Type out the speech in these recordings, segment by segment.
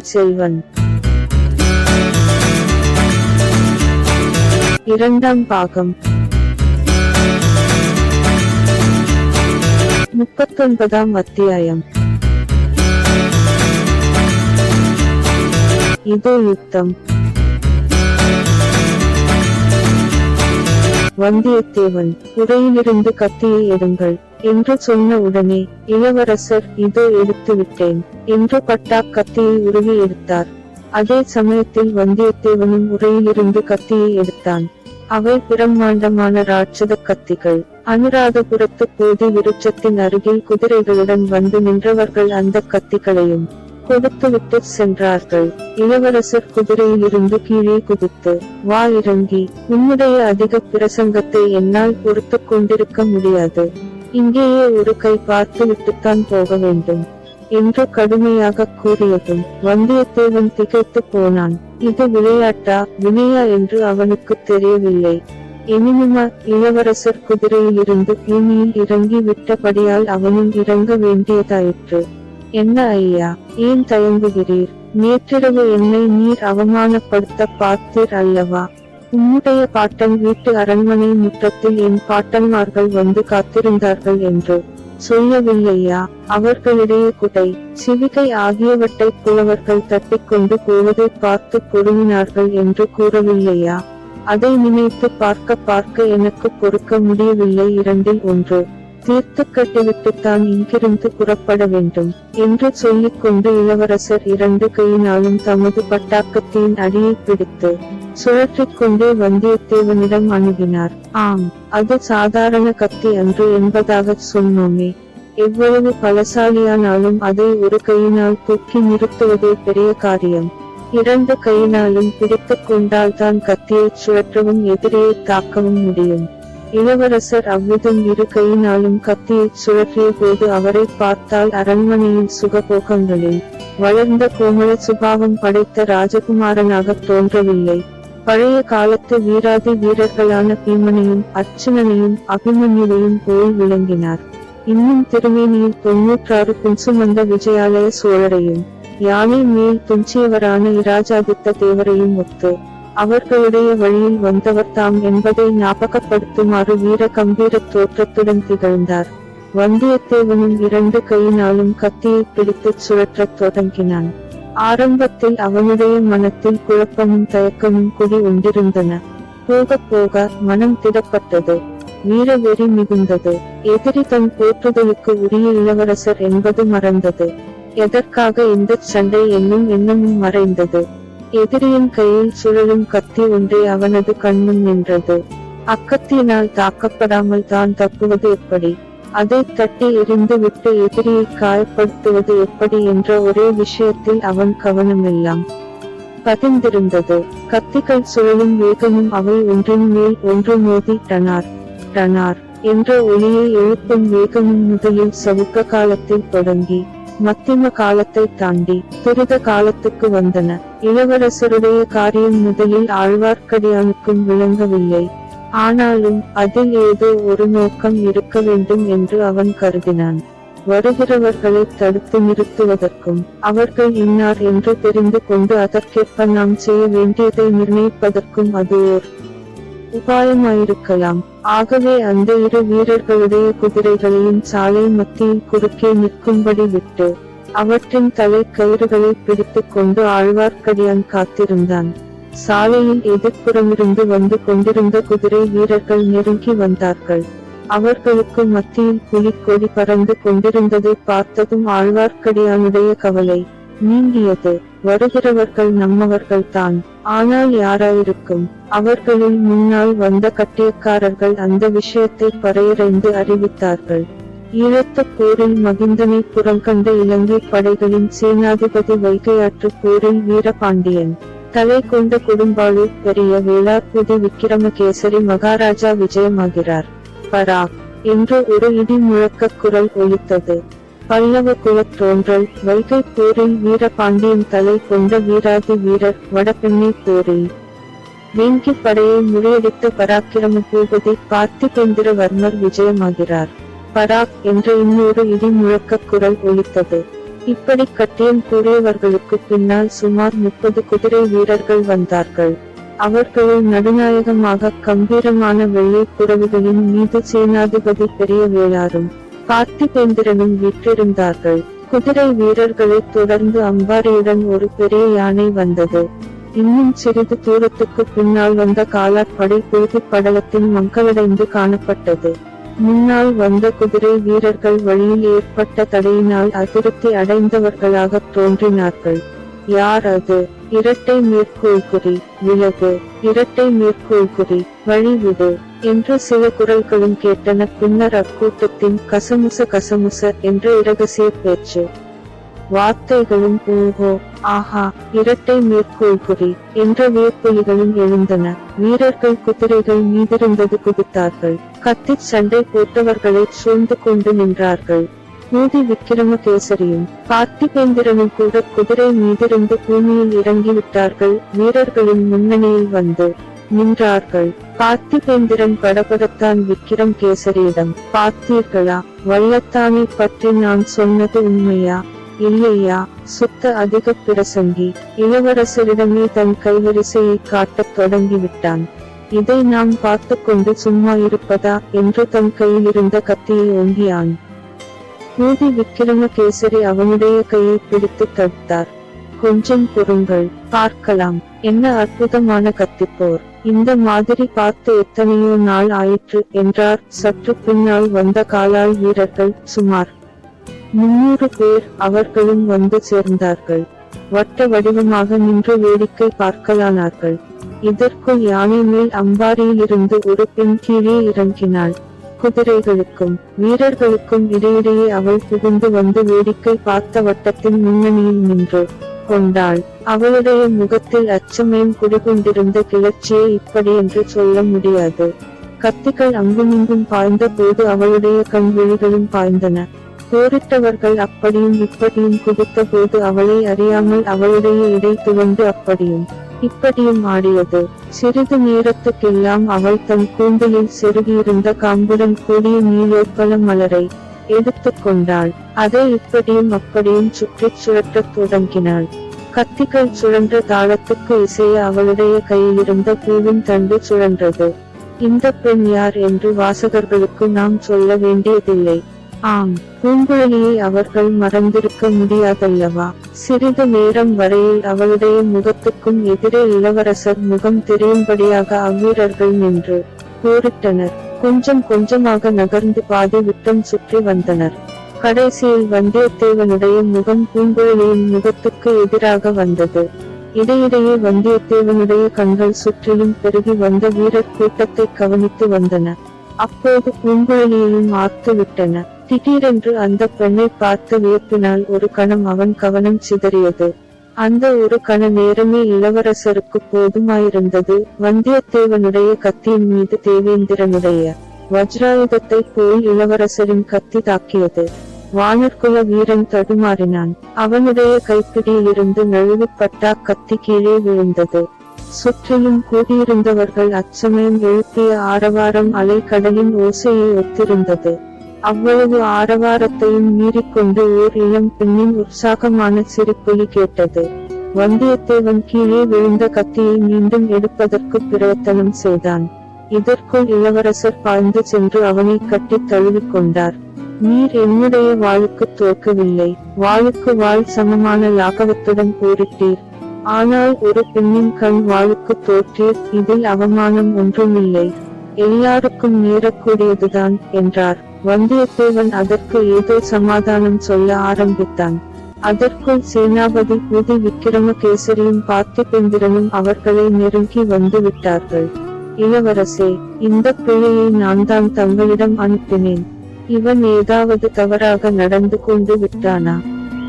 செல்வன். இரண்டாம் பாகம். முப்பத்தொன்பதாம் அத்தியாயம். இதோ யுத்தம். வந்தியத்தேவன் உரையிலிருந்து கத்தியை எடுங்கள் என்று சொன்ன உடனே இளவரசர் இதோ எடுத்து விட்டேன் என்று பட்டாக் கத்தியை உருவி எடுத்தார். அதே சமயத்தில் வந்தியத்தேவனும் உரையிலிருந்து கத்தியை எடுத்தான். அவை பிரம்மாண்டமான ராட்சத கத்திகள். அனுராதபுரத்து போதி விருட்சத்தின் அருகில் குதிரைகளுடன் வந்து நின்றவர்கள் அந்த கத்திகளையும் கொடுத்துவிட்டு சென்றார்கள். இளவரசர் குதிரையிலிருந்து கீழே குதித்து வா இறங்கி. உன்னுடைய அதிக பிரசங்கத்தை என்னால் பொறுத்து கொண்டிருக்க முடியாது. இங்கேயே ஒரு கை பார்த்து விட்டுத்தான் போக வேண்டும் என்று கடுமையாக கூறியதும் வந்தியத்தேவன் திகைத்து போனான். இது விளையாட்டா வினையா என்று அவனுக்கு தெரியவில்லை. எனினுமா இளவரசர் குதிரையிலிருந்து பூமியில் இறங்கி விட்டபடியால் அவனும் இறங்க வேண்டியதாயிற்று. என்ன ஐயா ஏன் தயங்குகிறீர்? நேற்றிரவு என்னை நீர் அவமானப்படுத்த பார்த்தீர் அல்லவா? உம்முடைய பாட்டன் வீட்டு அரண்மனை முற்றத்தில் என் பாட்டன்மார்கள் வந்து காத்திருந்தார்கள் என்று. சொல்லவில்லையா அவர்களிடையே குடை சிவிகை ஆகியவற்றை புலவர்கள் தட்டிக்கொண்டு போவதை பார்த்து பொறுமினார்கள் என்று கூறவில்லையா? அதை நினைத்து பார்க்க பார்க்க எனக்கு பொறுக்க முடியவில்லை இரண்டில் ஒன்று. தீர்த்து கட்டிவிட்டுத்தான் இங்கிருந்து புறப்பட வேண்டும் என்று சொல்லிக் கொண்டு இளவரசர் இரண்டு கையினாலும் தமது பட்டாக்கத்தின் அடியை பிடித்து சுழற்றிக் கொண்டே வந்தியத்தேவனிடம் அணுகினார். ஆம் அது சாதாரண கத்தி அன்று என்பதாக சொன்னோமே. எவ்வளவு பலசாலியானாலும் அதை ஒரு கையினால் தூக்கி நிறுத்துவதே பெரிய காரியம். இரண்டு கையினாலும் பிடித்துக் கொண்டால்தான் கத்தியைச் சுழற்றவும் எதிரியை தாக்கவும் முடியும். இளவரசர் அவ்விதம் இரு கையினாலும் கத்தியை சுழற்றிய போது அவரை பார்த்தால் அரண்மனையின் சுகபோகங்களில் வளர்ந்த கோமள சுபாவம் படைத்த ராஜகுமாரனாக தோன்றவில்லை. பழைய காலத்து வீராதி வீரர்களான பீமனையும் அர்ச்சுனனையும் அபிமன்யுவையும் போல் விளங்கினார். இன்னும் திருமேனியில் தொன்னூற்றாறு குன்சுமந்த விஜயாலய சோழரையும் யானை மேல் துஞ்சியவரான இராஜாதித்த தேவரையும் ஒத்து அவர்களுடைய வழியில் வந்தவர் தாம் என்பதை ஞாபகப்படுத்துமாறு வீர கம்பீர தோற்றத்துடன் திகழ்ந்தார். வந்தியத்தேவனும் இரண்டு கையினாலும் கத்தியை பிடித்துச் சுழற்றத் தொடங்கினான். ஆரம்பத்தில் அவனுடைய மனத்தில் குழப்பமும் தயக்கமும் குடி உண்டிருந்தன போக போக மனம் திடப்பட்டது. வீரவெறி மிகுந்தது. எதிரி தன் போற்றுதலுக்கு உரிய இளவரசர் என்பது மறந்தது. எதற்காக இந்த சண்டை என்னும் எண்ணமும் மறைந்தது. எதிரியின் கையில் சுழலும் கத்தி ஒன்றே அவனது கண்முன் நின்றது. அக்கத்தியினால் தாக்கப்படாமல் தான் தப்புவது எப்படி? அதை தட்டி எறிந்து விட்டு எதிரியை காயப்படுத்துவது எப்படி என்ற ஒரே விஷயத்தில் அவன் கவனமெல்லாம் பதிந்திருந்தது. கத்திகள் சுழலும் வேகமும் அவை ஒன்றின் மேல் ஒன்று மோதி டனார் டனார் என்ற ஒளியை எழுப்பும் வேகமும் முதலில் சவுக்க காலத்தில் தொடங்கி. மத்திம காலத்தை தாண்டி துரித காலத்துக்கு வந்தன. இளவரசருடைய காரியம் முதலில் ஆழ்வார்க்கடியானுக்கும் விளங்கவில்லை. ஆனாலும் அதில் ஏதோ ஒரு நோக்கம் இருக்க வேண்டும் என்று அவன் கருதினான். வருகிறவர்களை தடுத்து நிறுத்துவதற்கும் அவர்கள் இன்னார் என்று தெரிந்து கொண்டு அதற்கேற்ப நாம் செய்ய வேண்டியதை நிர்ணயிப்பதற்கும் அது ஓர் உபாயமாயிருக்கலாம் ஆகவே அந்த இரு வீரர்களுடைய குதிரைகளையும் சாலை மத்தியில் குறுக்கே நிற்கும்படி விட்டு அவற்றின் தலை கயிறுகளை பிடித்துக் கொண்டு ஆழ்வார்க்கடியான் காத்திருந்தான். சாலையில் எதிர்ப்புறமிருந்து வந்து கொண்டிருந்த குதிரை வீரர்கள் நெருங்கி வந்தார்கள். அவர்களுக்கு மத்தியில் புலிக்கொடி பறந்து கொண்டிருந்ததை பார்த்ததும் ஆழ்வார்க்கடியானுடைய கவலை நீங்கியது. வருகிறவர்கள் நம்மவர்கள் தான் ஆனால் யாராயிருக்கும்? அவர்களில் முன்னால் வந்த கட்டியக்காரர்கள் அந்த விஷயத்தை பறையறைந்து அறிவித்தார்கள். ஈழத்து போரில் மகிந்தனை புறங்கண்ட இலங்கை படைகளின் சேனாதிபதி வைகையாற்று போரில் வீரபாண்டியன். தலை கொண்ட கொடும்பாளு பெரிய வேளார்புதி விக்கிரமகேசரி மகாராஜா விஜயமாகிறார். பராக்! என்று ஒரு இடி முழக்க குரல் ஒலித்தது. பல்லவ குலத் தோன்றல் வைகை போரில் வீரபாண்டியன் தலை கொண்ட வீராதி வீரர் வடபெண்ணை போரில். வேங்கி படையை முறியடித்த பராக்கிரம பூபதி பார்த்திபேந்திரவர்மர் விஜயமாகிறார். பராக் என்ற இன்னொரு இடி முழக்க குரல் ஒலித்தது. இப்படி கட்டியம் கூறியவர்களுக்கு பின்னால் சுமார் முப்பது குதிரை வீரர்கள் வந்தார்கள். அவர்களில் நடுநாயகமாக கம்பீரமான வெள்ளை புறவுகளின் மீது சேனாதிபதி பெரிய வேளாரும் பார்த்திபேந்திரனும் விட்டிருந்தார்கள் குதிரை வீரர்களைத் தொடர்ந்து அம்பாரியுடன் ஒரு பெரிய யானை வந்தது. இன்னும் சிறிது தூரத்துக்கு பின்னால் வந்த காலாட்படை பொழுது படலத்தின் மங்களடைந்து காணப்பட்டது. முன்னால் வந்த குதிரை வீரர்கள் வழியில் ஏற்பட்ட தடையினால் அதிருப்தி அடைந்தவர்களாகத் தோன்றினார்கள். யார் அது? இரட்டை மேற்கோள்குறி விலகு. இரட்டை மேற்கோள்குறி வழிவிடு என்று சில குரல்களும் கேட்டன. பின்னர் அக்கூட்டத்தின் கசமுச கசமுச என்ற இரகசிய பேச்சு. வார்த்தைகளும் ஓஹோ ஆஹா இரட்டை மேற்கோள்குறி என்ற வியப்பொலிகளும் எழுந்தன. வீரர்கள் குதிரைகள் மீதிருந்தது குதித்தார்கள். கத்திச் சண்டை போட்டவர்களை சூழ்ந்து கொண்டு நின்றார்கள். ஊதி விக்கிரமகேசரியும் பார்த்திபேந்திரனும் கூட குதிரை மீதிருந்து பூமியில் இறங்கிவிட்டார்கள். வீரர்களின் முன்னணியில் வந்து நின்றார்கள். பார்த்திபேந்திரன் படபடத்தான் விக்கிரம் கேசரியிடம் பார்த்தீர்களா? வள்ளத்தானை பற்றி நான் சொன்னது உண்மையா? இல்லையா? சுத்த அதிக பிரசங்கி. இளவரசரிடமே தன் கைவரிசையை காட்டத் தொடங்கிவிட்டான். இதை நாம் பார்த்து கொண்டு சும்மா இருப்பதா? என்று தன் கையில் இருந்த கத்தியை ஓங்கியான் ஊதி விக்கிரமகேசரி அவனுடைய கையை பிடித்து தடுத்தார் கொஞ்சம் பொறுங்கள் பார்க்கலாம். என்ன அற்புதமான கத்திப்போர். இந்த மாதிரி பார்த்து எத்தனையோ நாள் ஆயிற்று என்றார். சற்று பின்னால் வந்த காலால் வீரர்கள் சுமார் முன்னூறு பேர் அவர்களும் வந்து சேர்ந்தார்கள். வட்ட வடிவமாக நின்று வேடிக்கை பார்க்கலானார்கள். இதற்குள் யானை மேல் அம்பாரியிலிருந்து ஒரு பெண் கீழே இறங்கினாள். குதிரைகளுக்கும் வீரர்களுக்கும் இடையிடையே அவள் புகுந்து வந்து வேடிக்கை பார்த்த வட்டத்தின் முன்னணியில் நின்று கொண்டாள். அவளுடைய முகத்தில் அச்சமயம் குடிகொண்டிருந்த கிளர்ச்சியை இப்படி என்று சொல்ல முடியாது. கத்திகள் அங்குமிங்கும் பாய்ந்த போது அவளுடைய கண் விழிகளும் பாய்ந்தன. போரிட்டவர்கள் அப்படியும் இப்படியும் குதித்த போது அவளை அறியாமல் அவளுடைய இடை துவண்டு அப்படியும் இப்படியும் ஆடியது. சிறிது நேரத்துக்கெல்லாம் அவள் தன் கூந்தலில் செருகியிருந்த காம்புடன் கூடிய நீலோற்பல மலரை எடுத்துக்கொண்டாள் அதை இப்படியும் அப்படியும் சுற்றிச் சுழற்றத் தொடங்கினாள். கத்திகள் சுழன்ற தாளத்துக்கு இசைய அவளுடைய கையிலிருந்த பூவின் தண்டு சுழன்றது. இந்த பெண் யார்? என்று வாசகர்களுக்கு நாம் சொல்ல வேண்டியதில்லை. ஆம் பூங்குழலியை அவர்கள் மறந்திருக்க முடியாதல்லவா? சிறிது நேரம் வரையில் அவளுடைய முகத்துக்கும் எதிரே இளவரசர் முகம் தெரியும்படியாக அவ்வீரர்கள் நின்று போரிட்டனர் கொஞ்சம் கொஞ்சமாக நகர்ந்து பாதி விட்டம் சுற்றி வந்தனர். கடைசியில் வந்தியத்தேவனுடைய முகம் பூங்குழலியின் முகத்துக்கு எதிராக வந்தது. இடையிடையே வந்தியத்தேவனுடைய கண்கள் சுற்றிலும் பெருகி வந்த வீரர் கூட்டத்தை கவனித்து வந்தன அப்போது பூங்குழலியையும் ஆர்த்து விட்டன திடீரென்று அந்த பெண்ணை பார்த்து வியப்பினால் ஒரு கணம் அவன் கவனம் சிதறியது. அந்த ஒரு கண நேரமே இளவரசருக்கு போதுமாயிருந்தது. வந்தியத்தேவனுடைய கத்தியின் மீது தேவேந்திரனுடைய வஜ்ராயுதத்தை போல் இளவரசரின் கத்தி தாக்கியது. வானர்குல வீரன் தடுமாறினான். அவனுடைய கைப்பிடியிலிருந்து நழுவிப்பட்டா கத்தி கீழே விழுந்தது. சுற்றிலும் கூடியிருந்தவர்கள் அச்சமயம் எழுப்பிய ஆரவாரம் அலை கடலின் ஓசையை ஒத்திருந்தது. அவ்வளவு ஆரவாரத்தையும் மீறிக்கொண்டு ஓர் இளம் பெண்ணின் உற்சாகமான சிரிப்பொலி கேட்டது. வந்தியத்தேவன் கீழே விழுந்த கத்தியை மீண்டும் எடுப்பதற்கு பிரயத்தனம் செய்தான். இதற்குள் இளவரசர் பாய்ந்து சென்று அவனை கட்டித் தழுவிக் கொண்டார். நீர் என்னுடைய வாளுக்கு தோற்கவில்லை. வாளுக்கு வாள் சமமான லாகவத்துடன் போரிட்டீர். ஆனால் ஒரு பெண்ணின் கண் வாளுக்கு தோற்றீர் இதில் அவமானம் ஒன்றுமில்லை. எல்லாருக்கும் நேரக்கூடியதுதான் என்றார். வந்தியத்தேவன் அதற்கு ஏதோ சமாதானம் சொல்ல ஆரம்பித்தான். அதற்குள் சேனாபதி பூதி விக்கிரமகேசரியும் பார்த்திபேந்திரனும் அவர்களை நெருங்கி வந்து விட்டார்கள். இளவரசே இந்த பிள்ளையை நான் தான் தங்களிடம் அனுப்பினேன். இவன் ஏதாவது தவறாக நடந்து கொண்டு விட்டானா?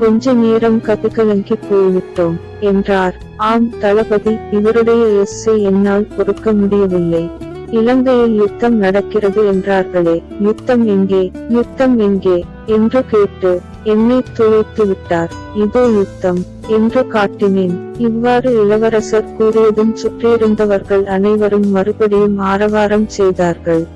கொஞ்ச நேரம் கதிகலங்கி போய்விட்டோம் என்றார். ஆம் தளபதி இவருடைய எஸ்ஸை என்னால் பொறுக்க முடியவில்லை. இலங்கையில் யுத்தம் நடக்கிறது என்றார்களே. யுத்தம் எங்கே? யுத்தம் எங்கே? என்று கேட்டு என்னை துளைத்து விட்டார். இதோ யுத்தம் என்று காட்டினேன். இவ்வாறு இளவரசர் கூறியதும் சுற்றியிருந்தவர்கள் அனைவரும் மறுபடியும் ஆரவாரம் செய்தார்கள்.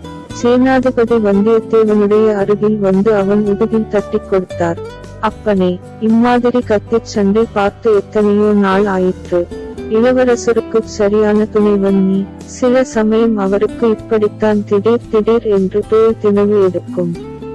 சேனாதிபதி வந்தியத்தேவனுடைய அருகில் வந்து அவன் முதுகில் தட்டிக் கொடுத்தார். அப்பனே இம்மாதிரி கத்திச் சண்டை பார்த்து எத்தனையோ நாள் ஆயிற்று. இளவரசருக்கு சரியான துணைவன் நீ சில சமயம் அவருக்கு இப்படித்தான் திடீர் திடீர் என்று தோல் திணவு எடுக்கும்.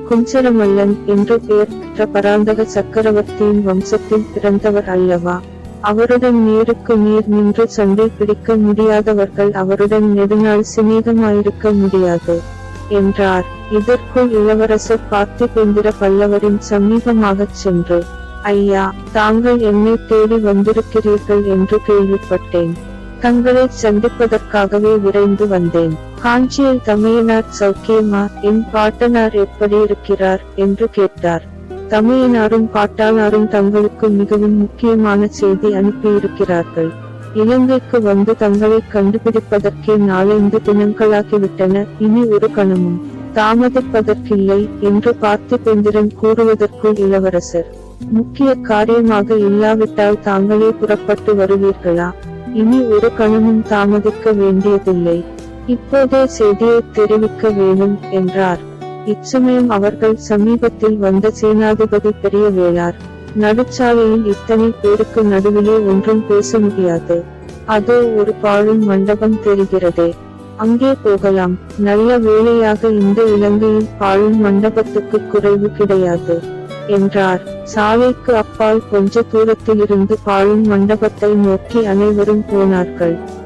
குஞ்சரமல்லன் என்று பெயர் பெற்ற பராந்தக சக்கரவர்த்தியின் வம்சத்தில் பிறந்தவர் அல்லவா? அவருடன் நேருக்கு நேர் நின்று சண்டை பிடிக்க முடியாதவர்கள் அவருடன் நெடுநாள் சிநேகமாயிருக்க முடியாது. என்றார். இதற்குள் இளவரசர் பார்த்திபேந்திர பல்லவரின் சமீபமாகச் சென்று ஐயா தாங்கள் என்னை தேடி வந்திருக்கிறீர்கள் என்று கேள்விப்பட்டேன். தங்களை சந்திப்பதற்காகவே விரைந்து வந்தேன். காஞ்சியில் தமையனார் சௌக்கியமா என் பாட்டனார் எப்படி இருக்கிறார் என்று கேட்டார். தமையனாரும் பாட்டானாரும் தங்களுக்கு மிகவும் முக்கியமான செய்தி அனுப்பியிருக்கிறார்கள். இலங்கைக்கு வந்து தங்களை கண்டுபிடிப்பதற்கே நாலந்து தினங்களாகிவிட்டன இனி ஒரு கணமும் தாமதிப்பதற்கில்லை என்று பார்த்திபேந்திரன் கூறுவதற்குள் இளவரசர். முக்கிய காரியமாக இல்லாவிட்டால் தாங்களே புறப்பட்டு வருவீர்களா? இனி ஒரு கணமும் தாமதிக்க வேண்டியதில்லை. இப்போதே செய்தியை தெரிவிக்க வேணும் என்றார். இச்சமயம் அவர்கள் சமீபத்தில் வந்த சேனாதிபதி பெரிய வேளார் நடுச்சாலையில் இத்தனை பேருக்கு நடுவிலே ஒன்றும் பேச முடியாது. அதோ ஒரு பாழும் மண்டபம் தெரிகிறதே. அங்கே போகலாம். நல்ல வேளையாக இந்த இலங்கையில் பாழும் மண்டபத்துக்கு குறைவு கிடையாது. என்றார். சாலைக்கு அப்பால் கொஞ்ச தூரத்திலிருந்து பாழும் மண்டபத்தை நோக்கி அனைவரும் போனார்கள்.